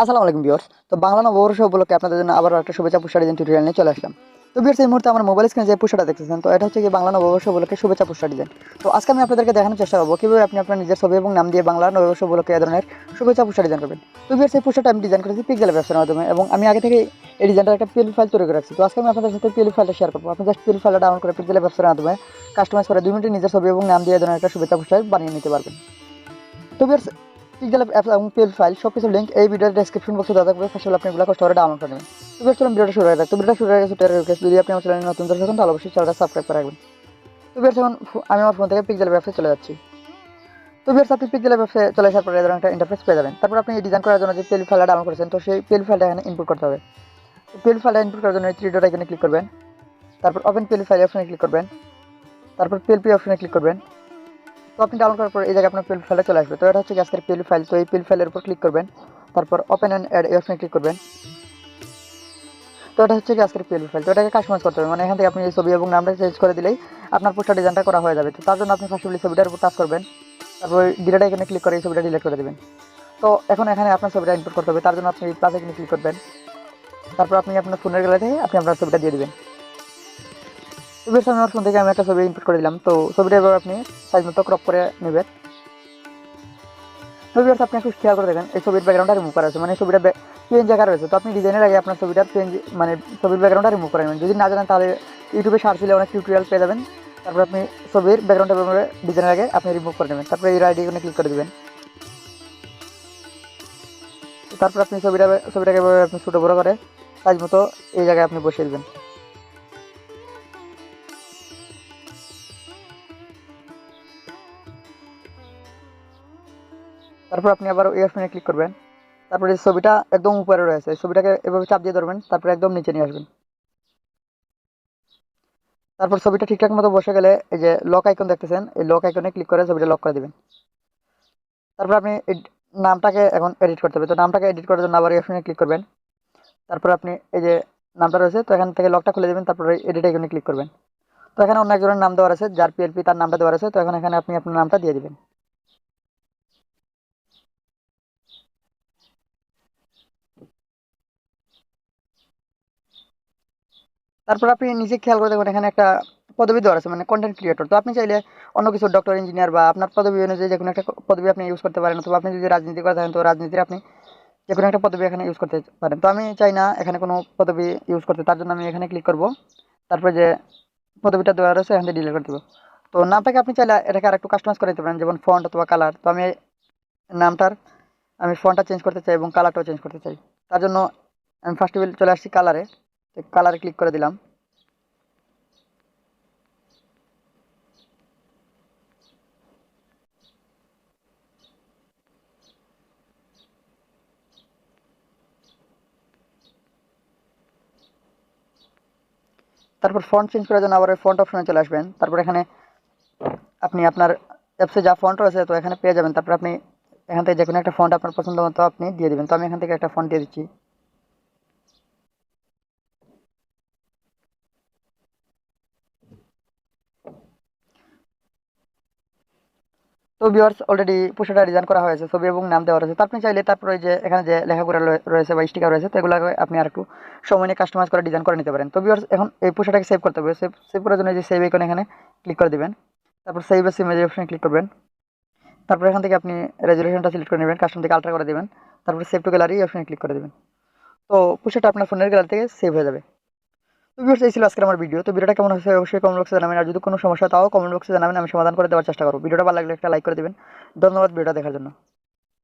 আসসালামু আলাইকুম ভিউয়ার্স। তো বাংলা নববর্ষ উপলক্ষে আপনাদের জন্য আবার একটা শুভেচ্ছা পুষ্টার ডিজাইন টিউটোরিয়াল নিয়ে চলে আসলাম। তো ভিউয়ার্স, এই মুহূর্তে আমার মোবাইল স্ক্রিনে যে পুষ্টাটা দেখতেছেন, তো এটা হচ্ছে কি বাংলা নববর্ষ উপলক্ষে শুভেচ্ছা পুষ্টার ডিজাইন তো আজকে আমি আপনাদেরকে দেখানোর চেষ্টা করব কীভাবে আপনি আপনার নিজের ছবি এবং নাম দিয়ে বাংলা নববর্ষ উপলক্ষে এই ধরনের শুভেচ্ছা পুষ্টার ডিজাইন করবেন। তো ভিউয়ার্স, এই পুষ্টাটা আমি ডিজাইন করেছি পিক্সেল ব্যবসার মাধ্যমে এবং আমি আগে থেকে এই ডিজাইনটার একটা পিএল ফাইল তৈরি করে রাখছি। তো আজকে আমি আপনাদের সাথে পিএল ফাইলটা শেয়ার করব। আপনি জাস্ট পিএল ফাইলটা ডাউনলোড করে পিক্সেল ব্যবসার মাধ্যমে কাস্টমাইজ করে দুই মিনিটে নিজের ছবি এবং নাম দিয়ে এই ধরনের একটা শুভেচ্ছা পুষ্টার বানিয়ে নিতে পারবেন। তো ভিউয়ার্স পিক্সেল অ্যাপ এবং পিএল ফাইল সব কিছু লিঙ্ক এই ভিডিওর ডেসক্রিপশন বক্সে দেওয়া থাকবে। ফার্স্ট আপনি এগুলো কষ্ট করে ডাউনলোড করে নেবেন। তো বেশ চলুন ভিডিওটা শুরু হয়ে যাক। তো ভিডিওটা শুরু হয়ে গেছে রিকোয়েস্ট যদি আপনি আমার চ্যানেলে নতুন দর্শক হন, তাহলে অবশ্যই চ্যানেলটা সাবস্ক্রাইব করে রাখবেন। তো বেশ এখন আমি আমার ফোন থেকে পিক্সেল ব্যবসায় চলে যাচ্ছি। তো বেশ আপনি পিক্সেল ব্যবসায় চলে আসার পরে এই ধরনের একটা ইন্টারফেস পেয়ে যাবেন। তারপর আপনি ডিজাইন করার জন্য যে পিএল ফাইলটা ডাউনলোড করেছেন, তো সেই পিএল ফাইলটা এখানে ইনপুট করতে হবে। তো পিএল ফাইলটা ইনপুট করার জন্য এই থ্রি ডট এখানে ক্লিক করবেন। তারপর ওপেন পিএল ফাইল অপশনে ক্লিক করবেন। তারপর পিএলপি অপশনে ক্লিক করবেন। তো আপনি ডাউনলোড করার পর এই জায়গায় আপনার পিএল ফাইলটা চলে আসবে। তো এটা হচ্ছে আজকের পিএল ফাইল তো এই পিএল ফাইলের উপর ক্লিক করবেন। তারপর ওপেন অ্যান্ড অ্যাড এই ক্লিক করবেন। তো এটা হচ্ছে আজকের পিএল ফাইল তো এটাকে কাস্টমাইজ করতে হবে। মানে এখান থেকে আপনি এই ছবি এবং নামটা চেঞ্জ করে দিলেই আপনার পোস্টার ডিজাইনটা করা হয়ে যাবে। তো তার জন্য আপনি ফার্স্টলি ছবিটার উপর টাচ করবেন। তারপর ডিলেটা এখানে ক্লিক করে এই ছবিটা ডিলিট করে দেবেন। তো এখন এখানে আপনার ছবিটা ইনপুট করতে হবে। তার জন্য আপনি প্লাস এখানে ক্লিক করবেন। তারপর আপনি আপনার ফোনের গেলে থেকে আপনি আপনার ছবিটা দিয়ে দেবেন। আমি আমার ফোন থেকে আমি একটা ছবি ইনপুট করে দিলাম। তো ছবিটা এবার আপনি সাইজ মতো ক্রপ করে নেবেন। ভিউয়ার্স আপনি একটু খেয়াল করে দেখেন, এই ছবির ব্যাকগ্রাউন্ডটা রিমুভ করা আছে মানে ছবিটা পেন জায়গা রয়েছে তো আপনি ডিজাইনের আগে আপনার ছবিটা পেন মানে ছবির ব্যাকগ্রাউন্ডটা রিমুভ করে নেবেন। যদি না জানেন, তাহলে ইউটিউবে সার্চ দিলে অনেক টিউটোরিয়াল পেয়ে যাবেন। তারপর আপনি ছবির ব্যাকগ্রাউন্ডটা ডিজাইনের আগে আপনি রিমুভ করে নেবেন। তারপরে এই আইডি ক্লিক করে দেবেন। তারপর আপনি ছবিটা, ছবিটাকে আপনি ছোটো বড়ো করে সাইজ মতো এই জায়গায় আপনি বসিয়ে দেবেন। তারপর আপনি আবার ওই অপশনে ক্লিক করবেন। তারপরে এই ছবিটা একদম উপরে রয়েছে ছবিটাকে এভাবে চাপ দিয়ে ধরবেন, তারপরে একদম নিচে নিয়ে আসবেন। তারপর ছবিটা ঠিকঠাক মতো বসে গেলে এই যে লক আইকন দেখতেছেন, এই লক আইকনে ক্লিক করে ছবিটা লক করে দিবেন। তারপর আপনি নামটাকে এখন এডিট করতে হবে। তো নামটাকে এডিট করার জন্য আবার এই অপশনে ক্লিক করবেন। তারপর আপনি এই যে নামটা রয়েছে, তো এখান থেকে লকটা খুলে দেবেন, তারপরে এডিট আইকনে ক্লিক করবেন। তো এখানে অন্য একজনের নাম দেওয়া আছে, যার পিএলপি তার নামটা দেওয়া আছে, তো এখন এখানে আপনি আপনার নামটা দিয়ে দিবেন। তারপর আপনি নিজে খেয়াল করে দেখবেন এখানে একটা পদবি দেওয়া আছে মানে কন্টেন্ট ক্রিয়েটর তো আপনি চাইলে অন্য কিছু ডক্টর ইঞ্জিনিয়ার বা আপনার পদবি অনুযায়ী যে কোনো একটা পদবি আপনি ইউজ করতে পারেন, অথবা আপনি যদি রাজনীতি করে থাকেন, তো রাজনীতির আপনি যে কোনো একটা পদবি এখানে ইউজ করতে পারেন। তো আমি চাই না এখানে কোনো পদবি ইউজ করতে, তার জন্য আমি এখানে ক্লিক করব। তারপরে যে পদবিটা দেওয়া রয়েছে, এখান থেকে ডিলিট করে দেবো। তো নামটাকে আপনি চাইলে এটাকে আর একটু কাস্টমাইজ করে দিতে পারেন, যেমন ফন্ট অথবা কালার তো আমি নামটার, আমি ফন্টটা চেঞ্জ করতে চাই এবং কালারটাও চেঞ্জ করতে চাই। তার জন্য আমি ফার্স্ট চলে আসছি কালারে কালারে ক্লিক করে দিলাম। তারপর ফন্ট চেঞ্জ করার জন্য আবার ফন্ট অপশনে চলে আসবেন। তারপর এখানে আপনি আপনার অ্যাপসে যা ফন্ট রয়েছে, তো এখানে পেয়ে যাবেন। তারপর আপনি এখান থেকে যে কোনো একটা ফন্ট আপনার পছন্দ মতো আপনি দিয়ে দেবেন। তো আমি এখান থেকে একটা ফন্ট দিয়ে দিচ্ছি। তো ভিউয়ার্স অলরেডি পোশাকটা ডিজাইন করা হয়েছে, ছবি এবং নাম দেওয়া রয়েছে। তো আপনি চাইলে তারপরে যে এখানে যে লেখাগুলো রয়ে- রয়েছে বা স্টিকার রয়েছে, তো এগুলো আপনি আর একটু সময় নিয়ে কাস্টমাইজ করে ডিজাইন করে নিতে পারেন। তো ভিউয়ার্স এখন এই পোশাকটাকে সেভ করতে হবে। সেভ সেভ করার জন্য যে সেভ আইকন এখানে ক্লিক করে দিবেন। তারপর সেভ এস ইমেজ অপশনে ক্লিক করবেন। তারপর এখান থেকে আপনি রেজুলেশনটা সিলেক্ট করে নেবেন কাস্টম থেকে আল্ট্রা করে দেবেন। তারপর সেভ টু গ্যালারি অপশনে ক্লিক করে দেবেন। তো পোশাকটা আপনার ফোনের গ্যালারি থেকে সেভ হয়ে যাবে। তো আজকে এই ছিল আমার ভিডিও তো ভিডিওটা কেমন হয়েছে অবশ্যই কমেন্ট বক্সে জানাবেন। আর যদি কোনো সমস্যা তাও কমেন্ট বক্সে জানাবেন। আমি সমাধান করে দেওয়ার চেষ্টা করব। ভিডিওটা ভালো লাগলে একটা লাইক করে দেবেন। ধন্যবাদ ভিডিওটা দেখার জন্য।